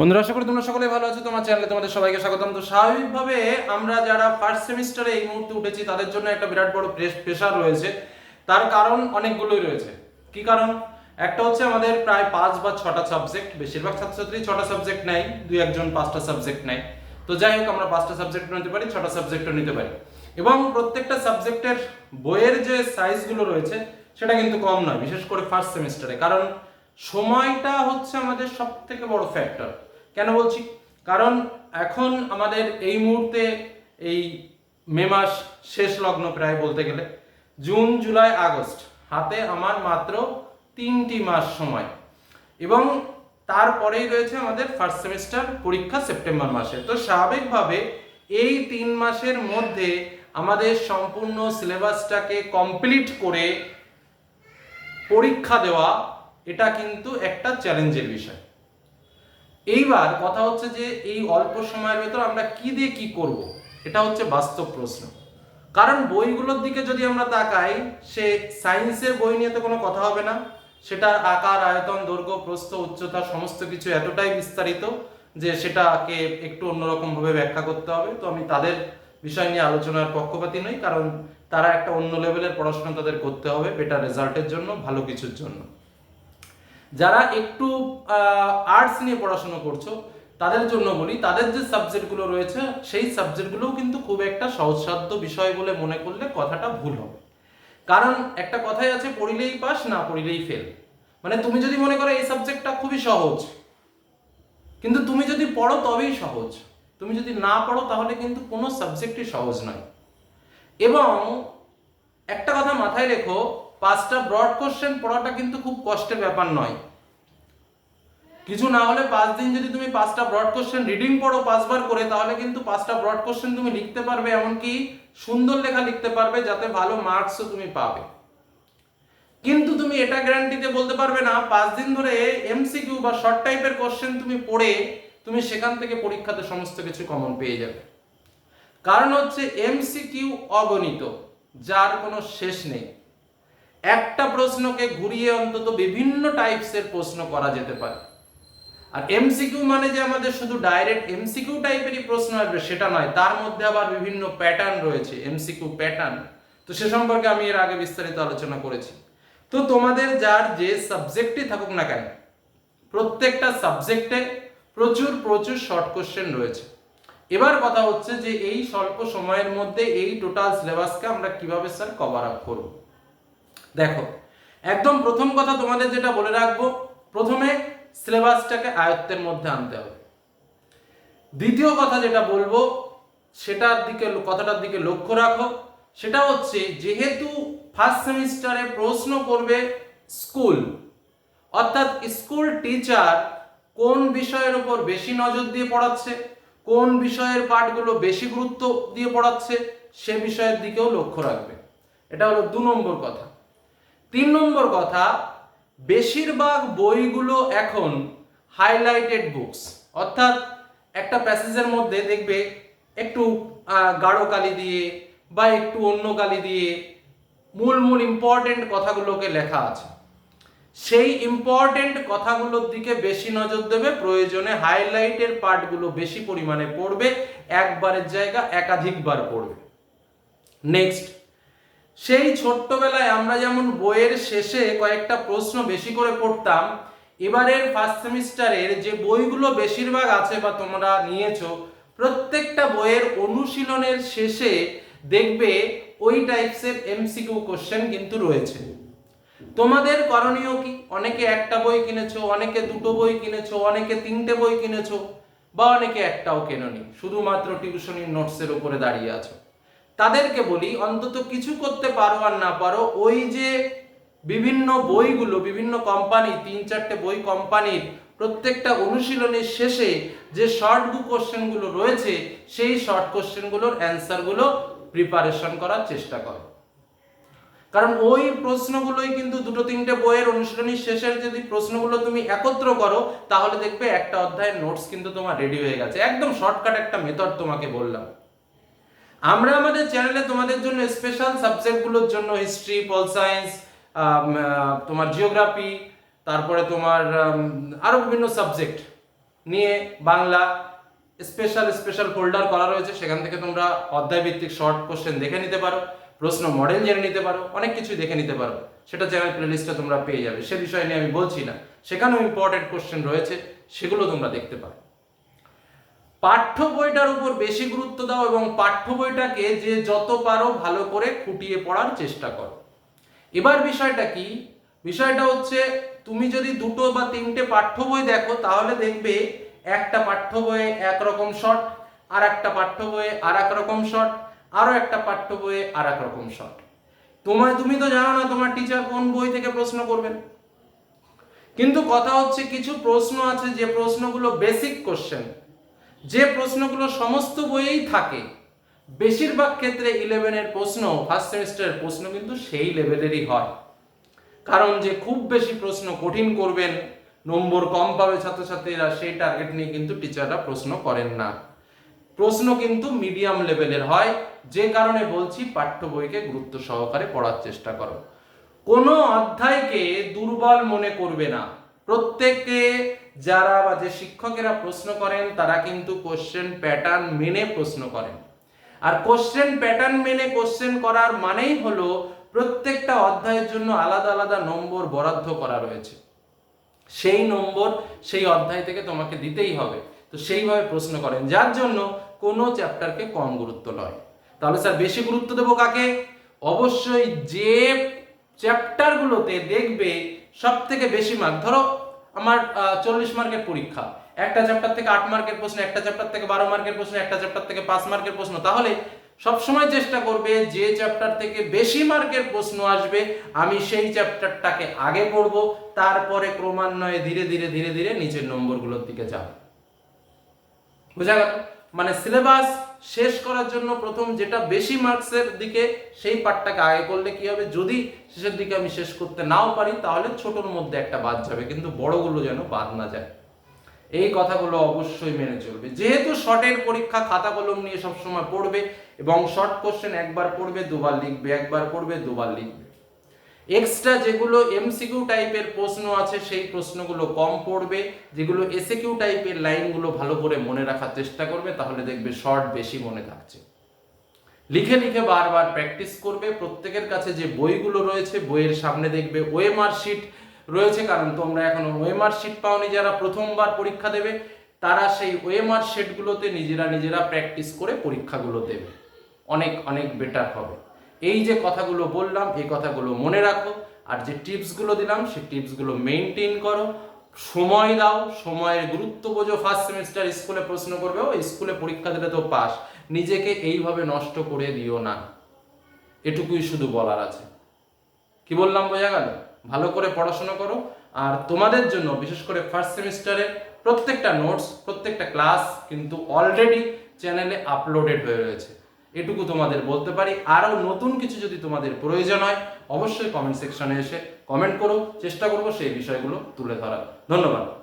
বন্ধুরা, আশা করি তোমরা সকলে ভালো আছো। তোমার চ্যানেলে তোমাদের সবাইকে স্বাগতম। তো স্বাভাবিকভাবে আমরা যারা ফার্স্ট সেমিস্টারে এই মুহূর্তে উঠেছি, তাদের জন্য একটা বিরাট বড় প্রেশার রয়েছে। তার কারণ অনেকগুলোই রয়েছে। কি কারণ? একটা হচ্ছে আমাদের প্রায় পাঁচ বা ছটা সাবজেক্ট বেশিরভাগ ছাত্রছাত্রী ছটা সাবজেক্ট নেয়, দুই একজন পাঁচটা সাবজেক্ট নেয়। তো যাই হোক, আমরা পাঁচটা সাবজেক্ট নিতে পারি, ছটা সাবজেক্টও নিতে পারি। এবং প্রত্যেকটা সাবজেক্টের বইয়ের যে সাইজগুলো রয়েছে, সেটা কিন্তু কম নয়, বিশেষ করে ফার্স্ট সেমিস্টারে কারণ সময়টা হচ্ছে আমাদের সব থেকে বড় ফ্যাক্টর কেন বলছি? কারণ এখন আমাদের এই মুহূর্তে এই মে মাস শেষ লগ্ন প্রায় বলতে গেলে, জুন, জুলাই, আগস্ট হাতে আমার মাত্র তিনটি মাস সময়। এবং তারপরেই রয়েছে আমাদের ফার্স্ট সেমিস্টার পরীক্ষা সেপ্টেম্বর মাসে। তো স্বাভাবিকভাবে এই তিন মাসের মধ্যে আমাদের সম্পূর্ণ সিলেবাসটাকে কমপ্লিট করে পরীক্ষা দেওয়া, এটা কিন্তু একটা চ্যালেঞ্জের বিষয়। এইবার কথা হচ্ছে যে এই অল্প সময়ের ভেতর আমরা কি দিয়ে কি করব? এটা হচ্ছে বাস্তব প্রশ্ন। কারণ বইগুলোর দিকে যদি আমরা তাকাই, সে সায়েন্সের বই নিয়ে তো কোনো কথা হবে না। সেটার আকার, আয়তন, দৈর্ঘ্য, প্রস্থ, উচ্চতা, সমস্ত কিছু এতটাই বিস্তারিত যে সেটাকে একটু অন্যরকম ভাবে ব্যাখ্যা করতে হবে। তো আমি তাদের বিষয় নিয়ে আলোচনার পক্ষপাতী নই, কারণ তারা একটা অন্য লেভেলের পড়াশোনা তাদের করতে হবে বেটার রেজাল্টের জন্য, ভালো কিছুর জন্য। যারা একটু আর্টস নিয়ে পড়াশোনা করছ, তাদের জন্য বলি, তাদের যে সাবজেক্টগুলো রয়েছে, সেই সাবজেক্টগুলোও কিন্তু খুব একটা সহজসাধ্য বিষয় বলে মনে করলে কথাটা ভুল হবে। কারণ একটা কথাই আছে, পড়িলেই পাস, না পড়িলেই ফেল মানে তুমি যদি মনে করো এই সাবজেক্টটা খুবই সহজ, কিন্তু তুমি যদি পড়ো তবেই সহজ। তুমি যদি না পড়ো, তাহলে কিন্তু কোনো সাবজেক্টই সহজ নয়। এবং একটা কথা মাথায় রেখো পাঁচটা ব্রড কোশ্চেন পড়াটা কিন্তু খুব কষ্টের ব্যাপার নয়। কিছু না হলে পাঁচ দিন যদি তুমি পাঁচটা ব্রড কোশ্চেন রিডিং পড়ো পাঁচবার করে, তাহলে কিন্তু পাঁচটা ব্রড কোশ্চেন তুমি লিখতে পারবে, এমনকি সুন্দর লেখা লিখতে পারবে, যাতে ভালো মার্কসও তুমি পাবে। কিন্তু তুমি এটা গ্যারান্টিতে বলতে পারবে না, পাঁচ দিন ধরে এমসিকিউ বা শর্ট টাইপের কোশ্চেন তুমি পড়ে তুমি সেখান থেকে পরীক্ষাতে সমস্ত কিছু কমন পেয়ে যাবে। কারণ হচ্ছে এমসিকিউ অগণিত, যার কোনো শেষ নেই। একটা প্রশ্নকে ঘুরিয়ে অন্তত বিভিন্ন টাইপসের প্রশ্ন করা যেতে পারে। আর এমসিকিউ মানে যে আমাদের শুধু ডাইরেক্ট এমসিকিউ টাইপেরই প্রশ্ন আসবে, সেটা নয়, তার মধ্যে আবার বিভিন্ন প্যাটার্ন রয়েছে এমসিকিউ প্যাটার্ন তো সে সম্পর্কে আমি এর আগে বিস্তারিত আলোচনা করেছি। তো তোমাদের যার যে সাবজেক্টই থাকুক না কেন, প্রত্যেকটা সাবজেক্টে প্রচুর প্রচুর শর্ট কোশ্চেন রয়েছে। এবার কথা হচ্ছে যে এই স্বল্প সময়ের মধ্যে এই টোটাল সিলেবাসকে আমরা কীভাবে স্যার কভার আপ করব? দেখো, একদম প্রথম কথা তোমাদের যেটা বলে রাখব, প্রথমে সিলেবাসটাকে আয়ত্তের মধ্যে আনতে হবে। দ্বিতীয় কথা যেটা বলব, সেটার দিকে, কথাটার দিকে লক্ষ্য রাখো, সেটা হচ্ছে যেহেতু ফার্স্ট সেমিস্টারে প্রশ্ন করবে স্কুল অর্থাৎ স্কুল টিচার কোন বিষয়ের উপর বেশি নজর দিয়ে পড়াচ্ছে, কোন বিষয়ের পাঠগুলো বেশি গুরুত্ব দিয়ে পড়াচ্ছে, সে বিষয়ের দিকেও লক্ষ্য রাখবে। এটা হলো দু নম্বর কথা। তিন নম্বর কথা, বেশিরভাগ বইগুলো এখন হাইলাইটেড বুকস অর্থাৎ একটা প্যাসেজের মধ্যে দেখবে একটু গাঢ় কালি দিয়ে বা একটু অন্য কালি দিয়ে মূল মূল ইম্পর্টেন্ট কথাগুলোকে লেখা আছে। সেই ইম্পর্টেন্ট কথাগুলোর দিকে বেশি নজর দেবে, প্রয়োজনে হাইলাইটের পার্টগুলো বেশি পরিমাণে পড়বে, একবারের জায়গা একাধিকবার পড়বে। নেক্সট সেই ছোট্টবেলায় আমরা যেমন বইয়ের শেষে কয়েকটা প্রশ্ন বেশি করে পড়তাম, এবারের ফার্স্ট সেমিস্টারের যে বইগুলো বেশিরভাগ আছে বা তোমরা নিয়েছো, প্রত্যেকটা বইয়ের অনুশীলনের শেষে দেখবে ওই টাইপসের এমসিকিউ কোশ্চেন কিন্তু রয়েছে। তোমাদের করণীয় কি? অনেকে একটা বই কিনেছো, অনেকে দুটো বই কিনেছো, অনেকে তিনটে বই কিনেছো, বা অনেকে একটাও কেননি, শুধুমাত্র টিউশনির নোটসের উপরে দাঁড়িয়ে আছো। তাদেরকে বলি, অন্তত কিছু করতে পারো আর না পারো, ওই যে বিভিন্ন বইগুলো, বিভিন্ন কোম্পানি তিন চারটে বই কোম্পানির প্রত্যেকটা অনুশীলনের শেষে যে শর্ট বুক কোশ্চেনগুলো রয়েছে, সেই শর্ট কোশ্চেনগুলোর অ্যান্সারগুলো প্রিপারেশন করার চেষ্টা করো। কারণ ওই প্রশ্নগুলোই কিন্তু দুটো তিনটে বইয়ের অনুশীলনী শেষের যদি প্রশ্নগুলো তুমি একত্র করো, তাহলে দেখবে একটা অধ্যায়ের নোটস কিন্তু তোমার রেডি হয়ে গেছে। একদম শর্টকাট একটা মেথড তোমাকে বললাম। আমরা আমাদের চ্যানেলে তোমাদের জন্য স্পেশাল সাবজেক্টগুলোর জন্য হিস্ট্রি পল সায়েন্স তোমার জিওগ্রাফি তারপরে তোমার আরও বিভিন্ন সাবজেক্ট নিয়ে বাংলা স্পেশাল স্পেশাল ফোল্ডার করা রয়েছে। সেখান থেকে তোমরা অধ্যায় ভিত্তিক শর্ট কোশ্চেন দেখে নিতে পারো, প্রশ্ন মডেল জেনে নিতে পারো, অনেক কিছুই দেখে নিতে পারো। সেটা চ্যানেল প্লেলিস্টে তোমরা পেয়ে যাবে। সে বিষয় নিয়ে আমি বলছি না। সেখানেও ইম্পর্টেন্ট কোশ্চেন রয়েছে, সেগুলো তোমরা দেখতে পারো। পাঠ্য বইটার উপর বেশি গুরুত্ব দাও এবং পাঠ্য বইটাকে যে যত পারো ভালো করে খুঁটিয়ে পড়ার চেষ্টা করো। এবার বিষয়টা কি? বিষয়টা হচ্ছে তুমি যদি দুটো বা তিনটে পাঠ্য বই দেখো, তাহলে দেখবে একটা পাঠ্য বইয়ে একরকম শর্ট আর একটা পাঠ্য বইয়ে আর এক রকম শর্ট আরও একটা পাঠ্য বইয়ে আর এক রকম শর্ট। তোমার তুমি তো জানো না তোমার টিচার কোন বই থেকে প্রশ্ন করবেন। কিন্তু কথা হচ্ছে কিছু প্রশ্ন আছে, যে প্রশ্নগুলো বেসিক কোশ্চেন যে প্রশ্নগুলো সমস্ত বইয়েই থাকে, বেশিরভাগ ক্ষেত্রে ইলেভেনের প্রশ্ন ফার্স্ট সেমিস্টারের প্রশ্ন কিন্তু সেই লেভেলেরই হয়। কারণ যে খুব বেশি প্রশ্ন কঠিন করবেন, নম্বর কম পাবে ছাত্রছাত্রীরা, সেই টার্গেট নিয়ে কিন্তু টিচাররা প্রশ্ন করেন না। প্রশ্ন কিন্তু মিডিয়াম লেভেলের হয়, যে কারণে বলছি পাঠ্য বইকে গুরুত্ব সহকারে পড়ার চেষ্টা করো। কোনো অধ্যায়কে দুর্বল মনে করবে না। প্রত্যেকে যারা বা যে শিক্ষকেরা প্রশ্ন করেন, তারা কিন্তু কোশ্চেন প্যাটার্ন মেনে প্রশ্ন করেন। আর কোশ্চেন প্যাটার্ন মেনে কোশ্চেন করার মানেই হলো প্রত্যেকটা অধ্যায়ের জন্য আলাদা আলাদা নম্বর বরাদ্দ করা রয়েছে। সেই নম্বর সেই অধ্যায় থেকে তোমাকে দিতেই হবে। তো সেইভাবে প্রশ্ন করেন, যার জন্য কোনো চ্যাপ্টারকে কম গুরুত্ব নয়। তাহলে স্যার, বেশি গুরুত্ব দেবো কাকে? অবশ্যই যে চ্যাপ্টারগুলোতে দেখবে সব থেকে বেশি মার্ক ধরো আমার চল্লিশ মার্কের পরীক্ষা। একটা চ্যাপ্টার থেকে আট মার্কের প্রশ্ন, একটা চ্যাপ্টার থেকে বারো মার্কের প্রশ্ন, একটা চ্যাপ্টার থেকে পাঁচ মার্কের প্রশ্ন। তাহলে সবসময় চেষ্টা করবে, যে চ্যাপ্টার থেকে বেশি মার্কের প্রশ্ন আসবে, আমি সেই চ্যাপ্টারটাকে আগে পড়ব, তারপরে ক্রমান্বয়ে ধীরে ধীরে ধীরে ধীরে নিচের নম্বরগুলোর দিকে যাব। বোঝা গেল? মানে সিলেবাস শেষ করার জন্য প্রথম যেটা বেশি মার্কসের দিকে, সেই পার্টটাকে আগে করলে কি হবে? যদি শেষের দিকে আমি শেষ করতে নাও পারি, তাহলে ছোটর মধ্যে একটা বাদ যাবে, কিন্তু বড়গুলো যেন বাদ না যায়। এই কথাগুলো অবশ্যই মেনে চলবে। যেহেতু শর্টের পরীক্ষা খাতা কলম নিয়ে সবসময় পড়বে, এবং শর্ট কোশ্চেন একবার পড়বে, দুবার লিখবে, একবার পড়বে, দুবার লিখবে। এক্সট্রা যেগুলো এমসিকিউ টাইপের প্রশ্ন আছে, সেই প্রশ্নগুলো কম পড়বে। যেগুলো এসএকিউ টাইপের লাইনগুলো ভালো করে মনে রাখার চেষ্টা করবে, তাহলে দেখবে শর্ট বেশি মনে থাকছে। লিখে লিখে বারবার প্র্যাকটিস করবে। প্রত্যেকের কাছে যে বইগুলো রয়েছে, বইয়ের সামনে দেখবে ওএমআর শিট রয়েছে, কারণ তোমরা এখন ওয়েমার শিট পাওনি যারা প্রথমবার পরীক্ষা দেবে, তারা সেই ওএমআর শিটগুলোতে নিজেরা নিজেরা প্র্যাকটিস করে পরীক্ষাগুলো দেবে। অনেক অনেক বেটার হবে। এই যে কথাগুলো বললাম, এই কথাগুলো মনে রাখো, আর যে টিপসগুলো দিলাম সেই টিপসগুলো মেনটেন করো। সময় দাও, সময়ের গুরুত্ব বোঝো, ফার্স্ট সেমিস্টার স্কুলে প্রশ্ন করবে, ও, স্কুলে পরীক্ষা দিলে তো পাস। নিজেকে এইভাবে নষ্ট করে দিও না। এটুকুই শুধু বলার আছে। কি বললাম, বোঝা গেল? ভালো করে পড়াশোনা করো। আর তোমাদের জন্য, বিশেষ করে ফার্স্ট সেমিস্টারের প্রত্যেকটা নোটস, প্রত্যেকটা ক্লাস কিন্তু অলরেডি চ্যানেলে আপলোডেড হয়ে রয়েছে। এটুকু তোমাদের বলতে পারি। আরও নতুন কিছু যদি তোমাদের প্রয়োজন হয়, অবশ্যই কমেন্ট সেকশনে এসে কমেন্ট করো। চেষ্টা করব সেই বিষয়গুলো তুলে ধরার। ধন্যবাদ।